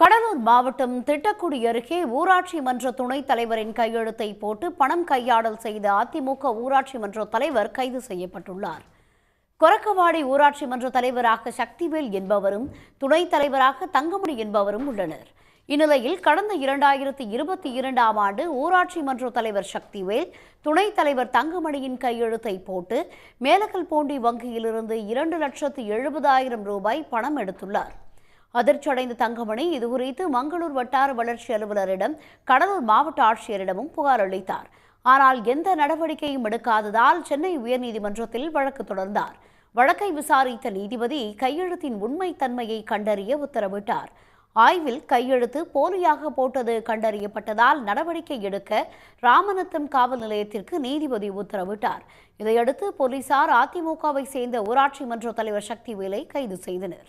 கடலூர் மாவட்டம் திட்டக்குடி அருகே ஊராட்சி மன்ற துணைத் தலைவரின் கையெழுத்தை போட்டு பணம் கையாடல் செய்த அதிமுக ஊராட்சி மன்ற தலைவர் கைது செய்யப்பட்டுள்ளார். கொரக்கவாடி ஊராட்சி மன்ற தலைவராக சக்திவேல் என்பவரும் துணைத் தலைவராக தங்கமணி என்பவரும் உள்ளனர். இந்நிலையில் கடந்த இரண்டாயிரத்தி இருபத்தி இரண்டாம் ஆண்டு ஊராட்சி மன்ற தலைவர் சக்திவேல் துணைத் தலைவர் தங்கமணியின் கையெழுத்தை போட்டு மேலக்கல் போண்டி வங்கியிலிருந்து இரண்டு லட்சத்து எழுபதாயிரம் ரூபாய் பணம் எடுத்துள்ளார். அதிர்ச்சி அடைந்த தங்கமணி இதுகுறித்து மங்களூர் வட்டார வளர்ச்சி அலுவலரிடம் கடலூர் மாவட்ட ஆட்சியரிடமும் புகார் அளித்தார். ஆனால் எந்த நடவடிக்கையும் எடுக்காததால் சென்னை உயர்நீதிமன்றத்தில் வழக்கு தொடர்ந்தார். வழக்கை விசாரித்த நீதிபதி கையெழுத்தின் உண்மைத்தன்மையை கண்டறிய உத்தரவிட்டார். ஆய்வில் கையெழுத்து போலியாக போட்டது கண்டறியப்பட்டதால் நடவடிக்கை எடுக்க ராமநத்தம் காவல் நிலையத்திற்கு நீதிபதி உத்தரவிட்டார். இதையடுத்து போலீசார் அதிமுகவை சேர்ந்த ஊராட்சி மன்ற தலைவர் சக்திவேலை கைது செய்தனர்.